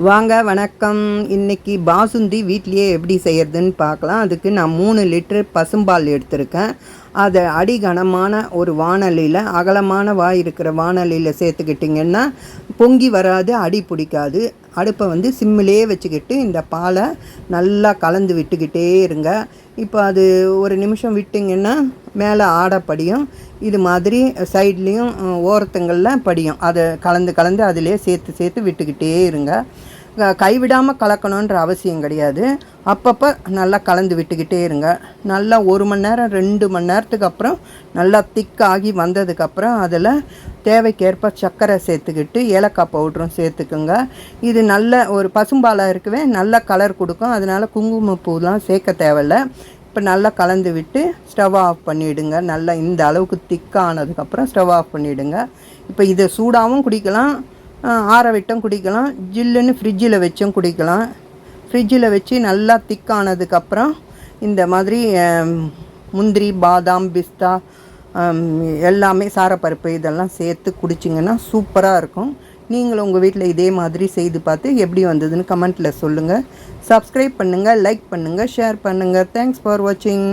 வாங்க வணக்கம். இன்னைக்கு பாசுந்தி வீட்லேயே எப்படி செய்கிறதுன்னு பார்க்கலாம். அதுக்கு நான் மூணு லிட்டர் பசும்பால் எடுத்திருக்கேன். அதை அடிகனமான ஒரு வானலியில் அகலமான வாய் இருக்கிற வானலியில் சேர்த்துக்கிட்டிங்கன்னா பொங்கி வராது அடி பிடிக்காது. அடுப்பை வந்து சிம்மிலே வச்சுக்கிட்டு இந்த பாலை நல்லா கலந்து விட்டுக்கிட்டே இருங்க. இப்போ அது ஒரு நிமிஷம் விட்டிங்கன்னா மேலே ஆடப்படியும் இது மாதிரி சைட்லேயும் ஓரத்துங்களில் படியும். அதை கலந்து கலந்து அதிலே சேர்த்து சேர்த்து விட்டுக்கிட்டே இருங்க. கைவிடாமல் கலக்கணுன்ற அவசியம் கிடையாது. அப்பப்போ நல்லா கலந்து விட்டுக்கிட்டே இருங்க. நல்லா ஒரு மணி நேரம் ரெண்டு மணி நேரத்துக்கு அப்புறம் நல்லா திக்காகி வந்ததுக்கப்புறம் அதில் தேவைக்கேற்ப சர்க்கரை சேர்த்துக்கிட்டு ஏலக்காய் பவுடரும் சேர்த்துக்குங்க. இது நல்ல ஒரு பசும்பாலாக இருக்கவே நல்ல கலர் கொடுக்கும். அதனால் குங்குமப்பூலாம் சேர்க்க தேவையில்ல. இப்போ நல்லா கலந்து விட்டு ஸ்டவ் ஆஃப் பண்ணிவிடுங்க நல்லா இந்த அளவுக்கு திக்கானதுக்கப்புறம் ஸ்டவ் ஆஃப் பண்ணிவிடுங்க இப்போ இதை சூடாகவும் குடிக்கலாம். ஆற விட்டும் குடிக்கலாம். ஜில்லுன்னு ஃப்ரிட்ஜில் வச்சும் குடிக்கலாம். ஃப்ரிட்ஜில் வச்சு நல்லா திக்கானதுக்கப்புறம் இந்த மாதிரி முந்திரி பாதாம் பிஸ்தா எல்லாமே சாரப்பருப்பு இதெல்லாம் சேர்த்து குடிச்சிங்கன்னா சூப்பராக இருக்கும். நீங்களும் உங்கள் வீட்டில் இதே மாதிரி செய்து பார்த்து எப்படி வந்ததுன்னு கமெண்ட்டில் சொல்லுங்கள் சப்ஸ்கிரைப் பண்ணுங்கள் லைக் பண்ணுங்கள் ஷேர் பண்ணுங்கள் தேங்க்ஸ் ஃபார் வாட்சிங்